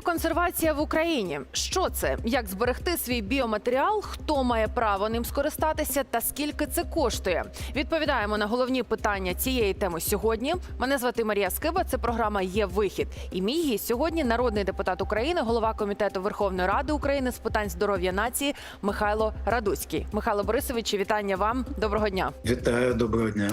Біоконсервація в Україні. Що це? Як зберегти свій біоматеріал? Хто має право ним скористатися та скільки це коштує? Відповідаємо на головні питання цієї теми сьогодні. Мене звати Марія Скиба. Це програма є вихід. І мій гість сьогодні народний депутат України, голова комітету Верховної Ради України з питань здоров'я нації Михайло Радуцький. Михайло Борисович, вітання вам. Доброго дня. Вітаю, доброго дня.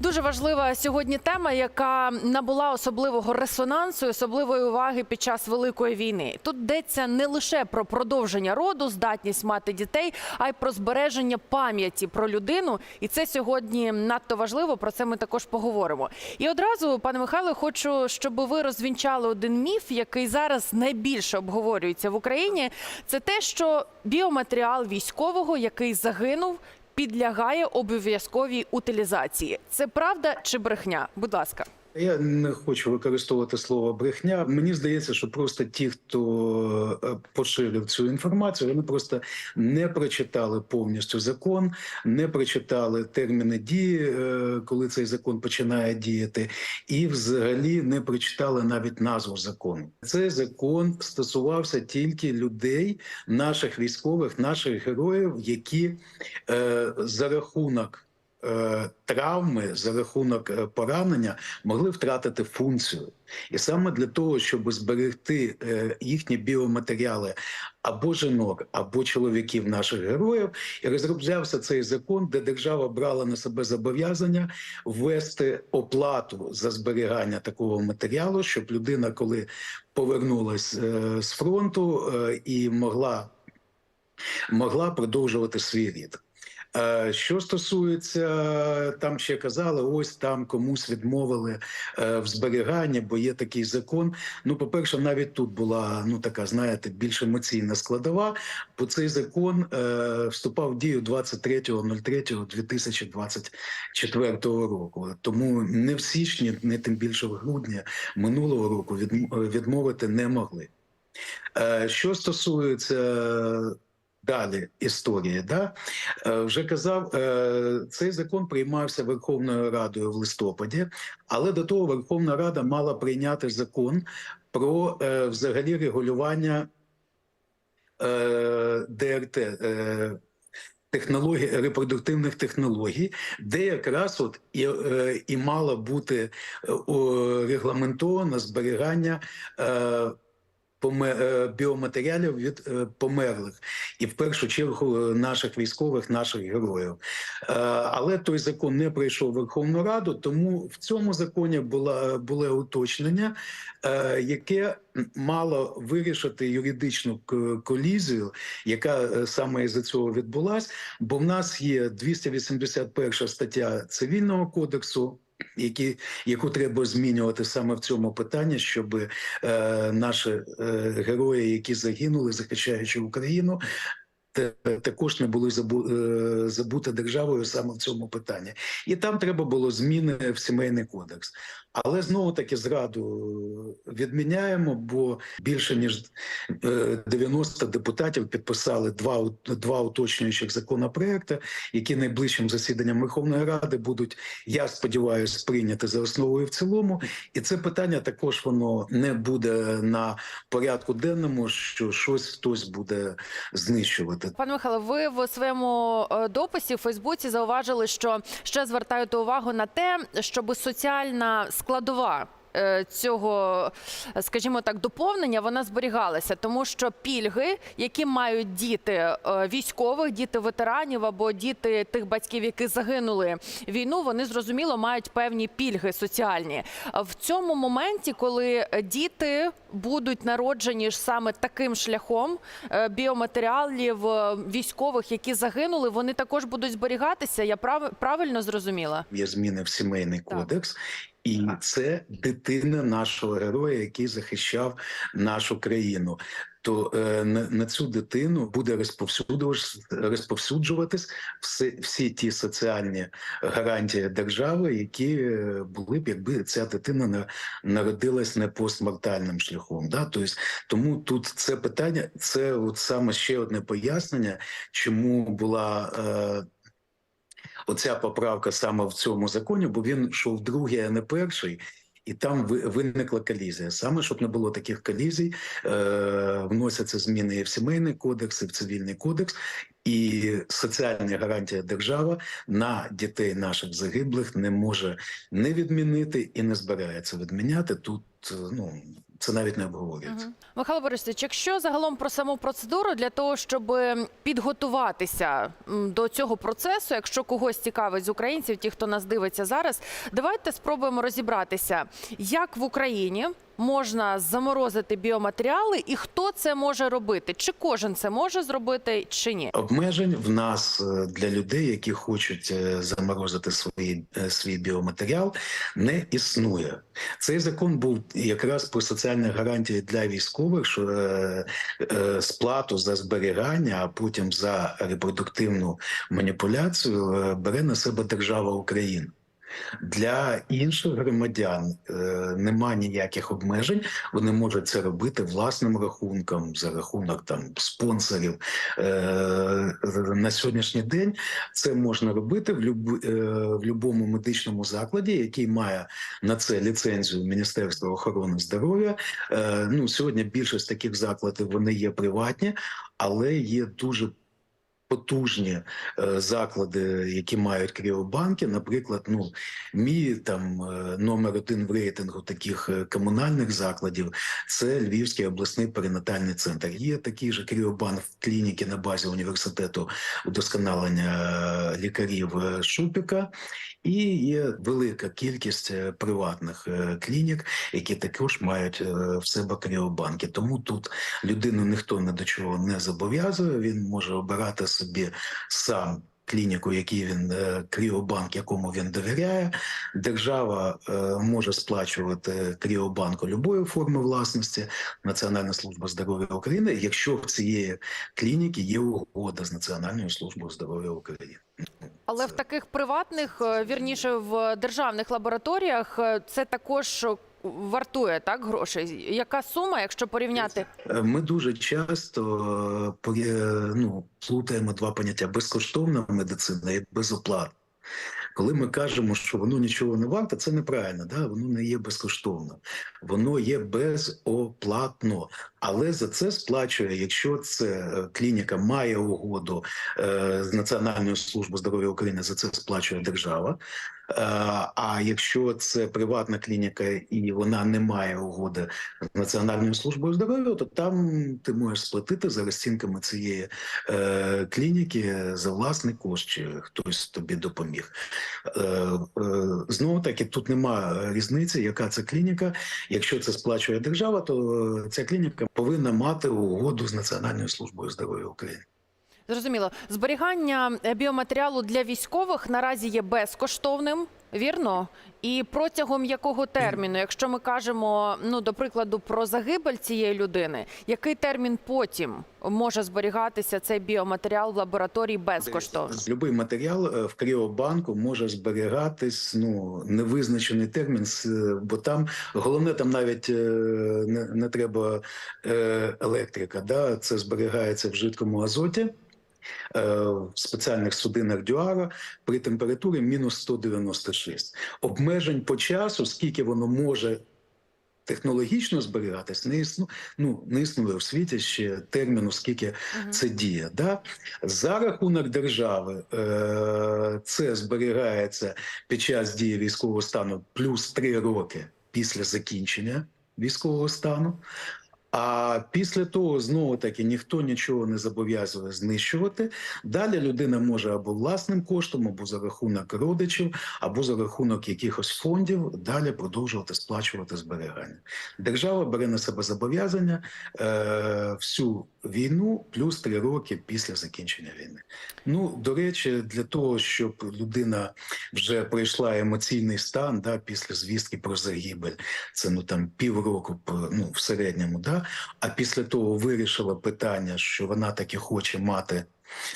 Дуже важлива сьогодні тема, яка набула особливого резонансу, особливої уваги під час великої війни. Тут йдеться не лише про продовження роду, здатність мати дітей, а й про збереження пам'яті про людину. І це сьогодні надто важливо. Про це ми також поговоримо. І одразу, пане Михайло, хочу, щоб ви розвінчали один міф, який зараз найбільше обговорюється в Україні. Це те, що біоматеріал військового, який загинув, підлягає обов'язковій утилізації. Це правда чи брехня? Будь ласка. Я не хочу використовувати слово брехня. Мені здається, що просто ті, хто е, поширив цю інформацію, вони просто не прочитали повністю закон, не прочитали терміни дії, е, коли цей закон починає діяти, і взагалі не прочитали навіть назву закону. Цей закон стосувався тільки людей, наших військових, наших героїв, які е, за рахунок. Е, Травми за рахунок е, поранення могли втратити функцію, і саме для того, щоб зберегти е, їхні біоматеріали або жінок, або чоловіків наших героїв, і розроблявся цей закон, де держава брала на себе зобов'язання ввести оплату за зберігання такого матеріалу, щоб людина, коли повернулась з фронту і могла, могла продовжувати свій рід. Е, Що стосується, там ще казали, ось там комусь відмовили е, в зберіганні, бо є такий закон. Ну, по-перше, навіть тут була ну така, знаєте, більш емоційна складова, бо цей закон е, вступав в дію 23.03.2024 року. Тому не в січні, не тим більше в грудні минулого року відм- відмовити не могли. Що стосується далі історії, да? Е, вже казав, е, цей закон приймався Верховною Радою в листопаді, але до того Верховна Рада мала прийняти закон про е, взагалі регулювання ДРТ. Технологій репродуктивних технологій, де якраз от і, і мало бути регламентовано зберігання біоматеріалів від е, померлих, і в першу чергу е, наших військових, наших героїв. Е, Але той закон не пройшов Верховну Раду, тому в цьому законі була було уточнення, е, яке мало вирішити юридичну колізію, яка е, саме із-за цього відбулась. Бо в нас є 281 стаття цивільного кодексу. Які яку треба змінювати саме в цьому питанні, щоб е, наші е, герої, які загинули, захищаючи Україну, те- також не були забу, е, забути державою саме в цьому питанні. І там треба було зміни в сімейний кодекс. Але знову таки зраду відміняємо, бо більше ніж е, 90 депутатів підписали два, два уточнюючих законопроекти, які найближчим засіданням Верховної Ради будуть, я сподіваюся, прийняти за основу і в цілому. І це питання також воно не буде на порядку денному, що щось хтось буде знищувати. Пане Михайло, ви в своєму е, дописі в Фейсбуці зауважили, що ще звертаєте увагу на те, щоб соціальна складова. е, Цього, скажімо так, доповнення вона зберігалася, тому що пільги, які мають діти е, військових, діти ветеранів або діти тих батьків, які загинули війну, вони зрозуміло мають певні пільги соціальні. В цьому моменті, коли діти будуть народжені ж саме таким шляхом е, біоматеріалів військових, які загинули, вони також будуть зберігатися. Я прав- правильно зрозуміла? Є зміни в сімейний Так. кодекс. І це дитина нашого героя, який захищав нашу країну. То е, на, на цю дитину буде розповсюджуватись, розповсюджуватись всі, всі ті соціальні гарантії держави, які е, були б, якби ця дитина на, народилась не постмортальним шляхом. Да? Тобто, тому тут це питання, це от саме ще одне пояснення, чому була. Е, Оця поправка саме в цьому законі, бо він йшов другий, а не перший. І там ви- виникла колізія. Саме щоб не було таких колізій, е, вносяться зміни і в сімейний кодекс, і в цивільний кодекс, і соціальні гарантії держава на дітей наших загиблих не може не відмінити і не збирається відміняти. Тут е, ну це навіть не обговорюється. Угу. Михайло Борисович, якщо загалом про саму процедуру для того, щоб підготуватися до цього процесу, якщо когось цікавить з українців, ті, хто нас дивиться зараз, давайте спробуємо розібратися, як в Україні можна заморозити біоматеріали і хто це може робити? Чи кожен це може зробити, чи ні? Обмежень в нас е, для людей, які хочуть е, заморозити свої, е, свій біоматеріал, не існує. Цей закон був якраз про соціальні гарантії для військових, що е, е, сплату за зберігання, а потім за репродуктивну маніпуляцію бере на себе держава України. Для інших громадян е, нема ніяких обмежень. Вони можуть це робити власним рахунком за рахунок там спонсорів. Е, на сьогоднішній день це можна робити в люб, е, в будь-якому медичному закладі, який має на це ліцензію Міністерства охорони здоров'я. Е, ну сьогодні більшість таких закладів вони є приватні, але є дуже потужні е, заклади, які мають кріобанки. Наприклад, ну мій там е, номер один в рейтингу таких е, комунальних закладів це Львівський обласний перинатальний центр. Є такий же кріобанк в клініки на базі університету удосконалення лікарів Шупіка, і є велика кількість приватних клінік, які також мають в себе кріобанки. Тому тут людину ніхто ні до чого не зобов'язує. Він може обирати собі сам. Клініку, який він е, кріобанк, якому він довіряє, держава е, може сплачувати кріобанку любої форми власності Національна служба здоров'я України, якщо в цієї клініки є угода з Національною службою здоров'я України. Але в таких приватних, е, вірніше в державних лабораторіях, це також вартує так грошей. Яка сума, якщо порівняти? Е, Ми дуже часто е, ну, плутаємо два поняття: безкоштовна медицина і безоплатна. Коли ми кажемо, що воно нічого не варте, це неправильно. Да? Воно не є безкоштовно, воно є безоплатно. Але за це сплачує, якщо це е, клініка має угоду е, з Національною службою здоров'я України, за це сплачує держава. Е, а якщо це приватна клініка і вона не має угоди з Національною службою здоров'я, то там ти можеш сплатити за розцінками цієї е, клініки за власний кошт, чи хтось тобі допоміг. Е, знову таки, тут нема різниці, яка це клініка. Якщо це сплачує держава, то ця клініка повинна мати угоду з Національною службою здоров'я України. Зрозуміло, зберігання е, біоматеріалу для військових наразі є безкоштовним, вірно? І протягом якого терміну, якщо ми кажемо, ну до прикладу, про загибель цієї людини, який термін потім може зберігатися цей біоматеріал в лабораторії безкоштовно? Любий матеріал е, в кріобанку може зберігатись ну невизначений термін, бо там головне там навіть е, не, не треба е, електрика. Да? Це зберігається в жидкому азоті. Е, В спеціальних судинах дюара при температурі мінус 196. Обмежень по часу, скільки воно може технологічно зберігатись, не існу, ну, не існує в світі ще терміну, скільки Мгм. це діє. Да? За рахунок держави е, це зберігається під час дії військового стану плюс три роки після закінчення військового стану. А після того знову таки ніхто нічого не зобов'язує знищувати. Далі людина може або власним коштом, або за рахунок родичів, або за рахунок якихось фондів далі продовжувати сплачувати зберігання. Держава бере на себе зобов'язання е, всю війну плюс три роки після закінчення війни. Ну до речі, для того, щоб людина вже пройшла емоційний стан да, після звістки про загибель, це ну там півроку, ну в середньому, да, а після того вирішила питання, що вона таки хоче мати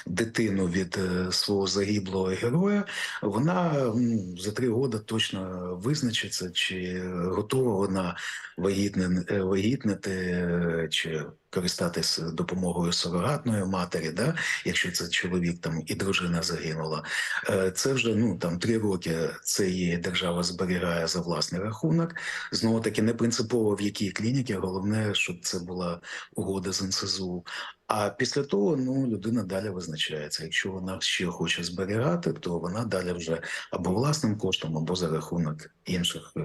дитину від е, свого загиблого героя, вона за три роки точно визначиться, чи готова вона вагітне, е, вагітнити чи користатись допомогою сурогатної матері, да, якщо це чоловік там і дружина загинула. Е, Це вже ну там три роки це її держава зберігає за власний рахунок. Знову таки не принципово в якій клініці, головне, щоб це була угода з НСЗУ. А після того ну людина далі визначається. Якщо вона ще хоче зберігати, то вона далі вже або власним коштом, або за рахунок інших е,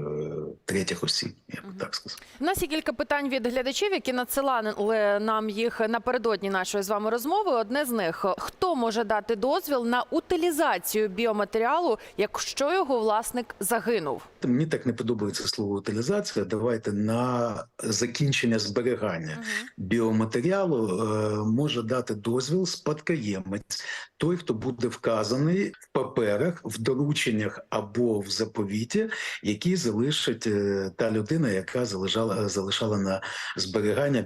третіх осіб, я б так сказав. У нас є кілька питань від глядачів, які надсилали нам їх напередодні нашої з вами розмови. Одне з них: хто може дати дозвіл на утилізацію біоматеріалу, якщо його власник загинув? Мені так не подобається слово утилізація. Давайте на закінчення зберігання біоматеріалу е, може дати дозвіл спадкоємець, той, хто буде вказаний в паперах, в дорученнях або в заповіті, які залишить е, та людина, яка залишала, залишала на зберігання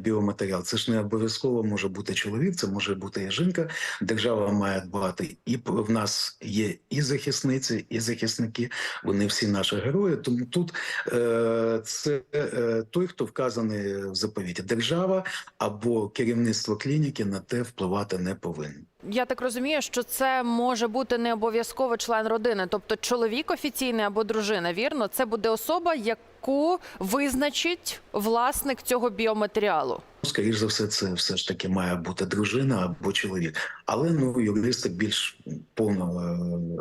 біоматеріал. Це ж не обов'язково може бути чоловік, це може бути і жінка. Держава має дбати, і в нас є і захисниці, і захисники. Вони всі наші герої. Тому тут е, це е, той, хто вказаний в заповіті. Держава або керівництво клініки на те впливати не повинен. Я так розумію, що це може бути не обов'язково член родини, тобто чоловік офіційний або дружина. Вірно, це буде особа, яку визначить власник цього біоматеріалу. Скоріш за все, це все ж таки має бути дружина або чоловік. Але ну юристи більш повно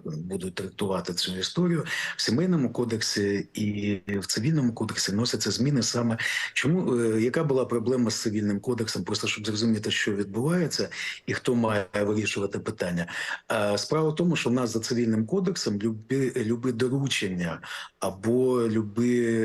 е, будуть трактувати цю історію в сімейному кодексі і в цивільному кодексі вносяться зміни саме чому е, яка була проблема з цивільним кодексом, просто щоб зрозуміти, що відбувається і хто має вирішувати питання. Е, Справа в тому, що в нас за цивільним кодексом любі, любі доручення або любі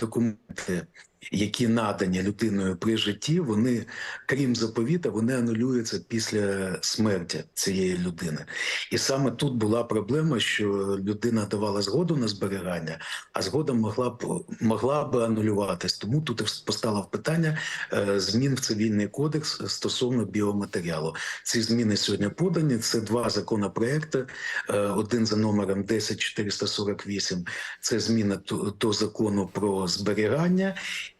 документи які надані людиною при житті, вони, крім заповіта, вони анулюються після смерті цієї людини. І саме тут була проблема, що людина давала згоду на зберігання, а згода могла б могла б анулюватись. Тому тут постало питання е, змін в цивільний кодекс стосовно біоматеріалу. Ці зміни сьогодні подані. Це два законопроекти. Е, Один за номером 10448 – це зміна до, до закону про зберігання.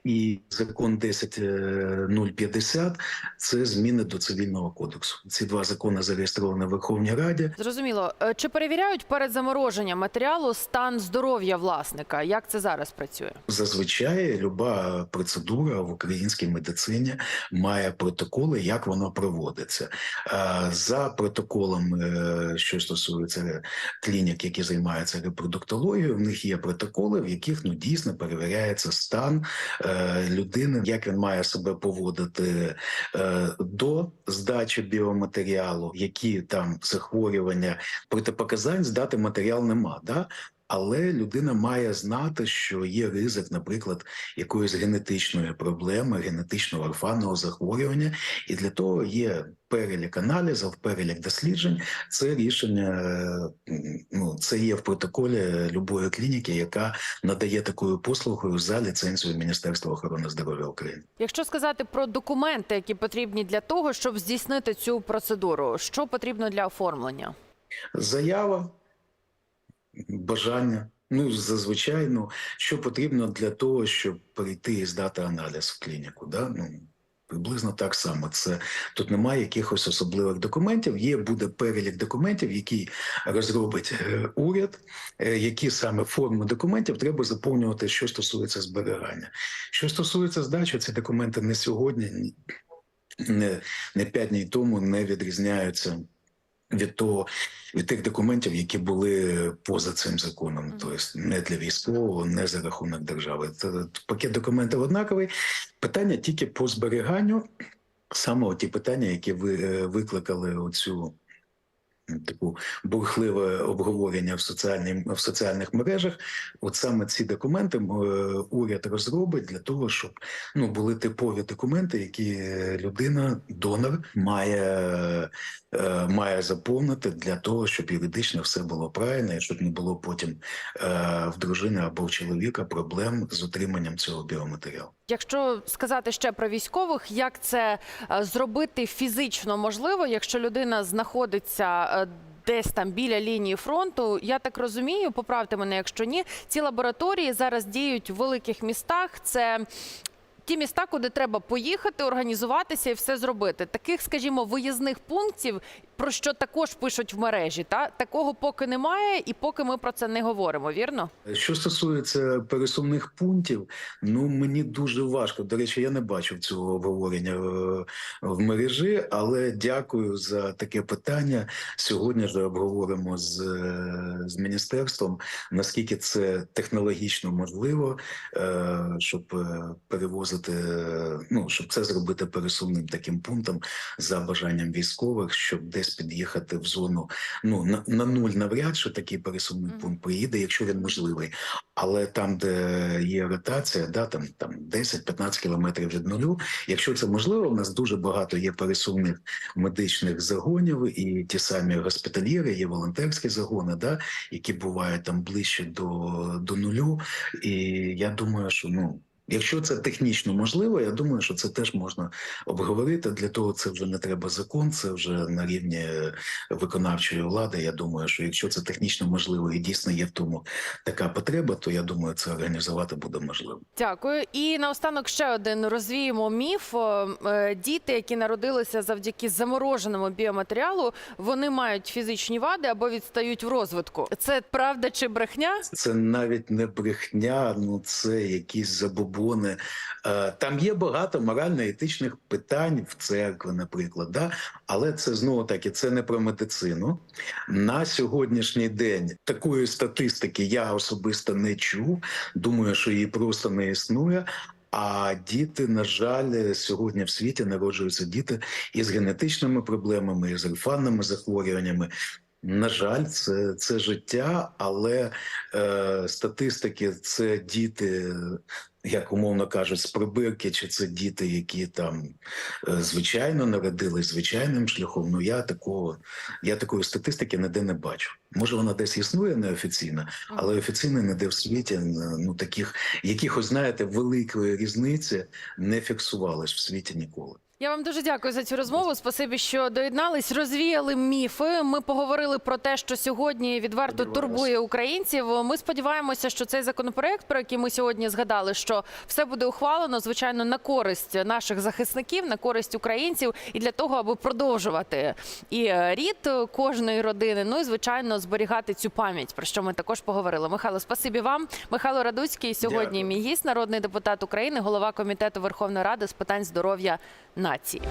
І закон 10050 – це зміни до цивільного кодексу. Ці два закони зареєстровані в Верховній Раді. Зрозуміло, Е, чи перевіряють перед замороженням матеріалу стан здоров'я власника? Як це зараз працює? Зазвичай люба процедура в українській медицині має протоколи, як воно проводиться. Е, За протоколом, е, що стосується клінік, які займаються репродуктологією, в них є протоколи, в яких ну дійсно перевіряється стан е, людини, як він має себе поводити е, до здачі біоматеріалу, які там захворювання протипоказань здати матеріал нема. Да? Але людина має знати, що є ризик, наприклад, якоїсь генетичної проблеми, генетичного орфанного захворювання, і для того є перелік аналізів, перелік досліджень. Це рішення е, ну це є в протоколі любої клініки, яка надає такою послугою за ліцензією Міністерства охорони здоров'я України. Якщо сказати про документи, які потрібні для того, щоб здійснити цю процедуру, що потрібно для оформлення? Заява, бажання. Ну, зазвичай, ну, що потрібно для того, щоб прийти і здати аналіз в клініку. Да? Ну, приблизно так само. Це тут немає якихось особливих документів. Є буде перелік документів, який розробить е, уряд, е, які саме форми документів треба заповнювати, що стосується зберігання. Що стосується здачі, ці документи не сьогодні, не п'ять днів тому не відрізняються від того від тих документів, які були поза цим законом, тобто не для військового, не за рахунок держави. Пакет документів однаковий. Питання тільки по зберіганню, саме ті питання, які ви е, викликали оцю таку бурхливе обговорення в соціальній в соціальних мережах. От саме ці документи е, уряд розробить для того, щоб ну були типові документи, які людина, донор, має, е, має заповнити для того, щоб юридично все було правильно, і щоб не було потім е, в дружини або в чоловіка проблем з отриманням цього біоматеріалу. Якщо сказати ще про військових, як це е, зробити фізично можливо, якщо людина знаходиться е, десь там біля лінії фронту, я так розумію, поправте мене, якщо ні, ці лабораторії зараз діють в великих містах. Це ті міста, куди треба поїхати, організуватися і все зробити. Таких, скажімо, виїзних пунктів, про що також пишуть в мережі, та такого поки немає, і поки ми про це не говоримо. Вірно? Що стосується пересувних пунктів, ну мені дуже важко. До речі, я не бачив цього обговорення е, в мережі, але дякую за таке питання. Сьогодні ж обговоримо з, е, з міністерством, наскільки це технологічно можливо, е, щоб перевозити, ну щоб це зробити пересувним таким пунктом за бажанням військових, щоб десь під'їхати в зону. Ну на, на нуль навряд чи такий пересувний пункт приїде, якщо він можливий. Але там, де є ротація, да, там, там 10-15 кілометрів від нулю. Якщо це можливо, у нас дуже багато є пересувних медичних загонів, і ті самі госпітальєри, є волонтерські загони, да, які бувають там ближче до, до нулю. І я думаю, що ну. Якщо це технічно можливо, я думаю, що це теж можна обговорити. Для того це вже не треба закон, це вже на рівні виконавчої влади. Я думаю, що якщо це технічно можливо і дійсно є в тому така потреба, то я думаю, це організувати буде можливо. Дякую. І наостанок ще один розвіємо міф. Е, Діти, які народилися завдяки замороженому біоматеріалу, вони мають фізичні вади або відстають в розвитку. Це правда чи брехня? Це навіть не брехня, ну це якісь забобони. Е, Там є багато морально-етичних питань в церкві, наприклад, да? але це знову таки це не про медицину. На сьогоднішній день такої статистики я особисто не чув. Думаю, що її просто не існує. А діти, на жаль, сьогодні в світі народжуються діти із генетичними проблемами, із орфанними захворюваннями. На жаль, це, це життя, але е, статистики це діти, як умовно кажуть, з прибирки, чи це діти, які там е, звичайно народились звичайним шляхом. Ну я такого, я такої статистики ніде не бачу. Може, вона десь існує неофіційно, але офіційно ніде в світі ну таких якихось, знаєте, великої різниці не фіксувалось в світі ніколи. Я вам дуже дякую за цю розмову. Спасибі, що доєднались, розвіяли міфи. Ми поговорили про те, що сьогодні відверто турбує українців. Ми сподіваємося, що цей законопроект, про який ми сьогодні згадали, що все буде ухвалено, звичайно, на користь наших захисників, на користь українців, і для того, аби продовжувати і рід кожної родини. Ну і звичайно, зберігати цю пам'ять, про що ми також поговорили. Михайло, спасибі вам. Михайло Радуцький сьогодні Дякую. мій гість, народний депутат України, голова комітету Верховної Ради з питань здоров'я нації.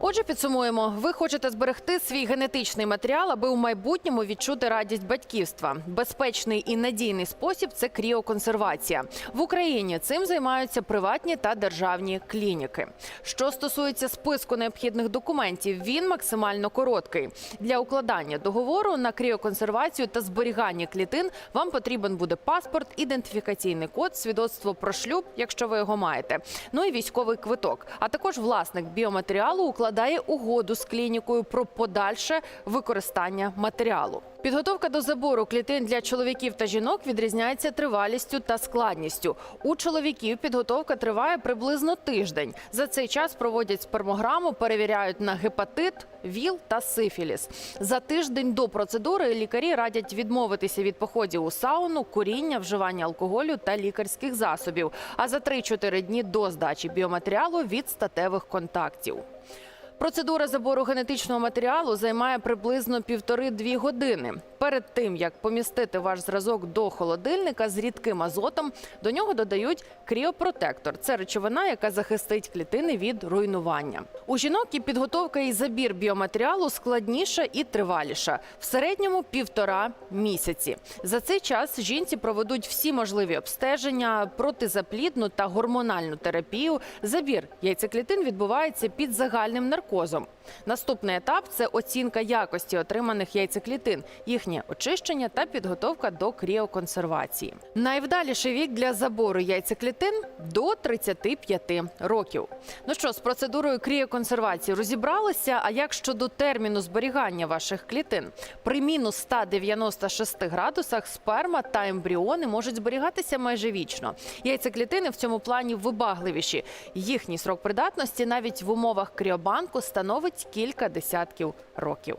Отже, підсумуємо. Ви хочете зберегти свій генетичний матеріал, аби у майбутньому відчути радість батьківства. Безпечний і надійний спосіб це кріоконсервація. В Україні цим займаються приватні та державні клініки. Що стосується списку необхідних документів, він максимально короткий. Для укладання договору на кріоконсервацію та зберігання клітин вам потрібен буде паспорт, ідентифікаційний код, свідоцтво про шлюб, якщо ви його маєте. Ну і військовий квиток. А також власник біоматеріалу укладає угоду з клінікою про подальше використання матеріалу. Підготовка до забору клітин для чоловіків та жінок відрізняється тривалістю та складністю. У чоловіків підготовка триває приблизно тиждень. За цей час проводять спермограму, перевіряють на гепатит, ВІЛ та сифіліс. За тиждень до процедури лікарі радять відмовитися від походів у сауну, куріння, вживання алкоголю та лікарських засобів. А за 3-4 дні до здачі біоматеріалу від статевих контактів. Процедура забору генетичного матеріалу займає приблизно півтори-дві години. Перед тим як помістити ваш зразок до холодильника з рідким азотом, до нього додають кріопротектор. Це речовина, яка захистить клітини від руйнування. У жінок і підготовка і забір біоматеріалу складніша і триваліша. В середньому півтора місяці. За цей час жінці проведуть всі можливі обстеження, протизаплідну та гормональну терапію. Забір яйцеклітин відбувається під загальним наркозом наркозом. Наступний етап це оцінка якості отриманих яйцеклітин, їхнє очищення та підготовка до кріоконсервації. Найвдаліший вік для забору яйцеклітин до 35 років. Ну що, з процедурою кріоконсервації розібралися. А як щодо терміну зберігання ваших клітин? При мінус 196 градусах сперма та ембріони можуть зберігатися майже вічно. Яйцеклітини в цьому плані вибагливіші. Їхній срок придатності навіть в умовах кріобанку становить кілька десятків років.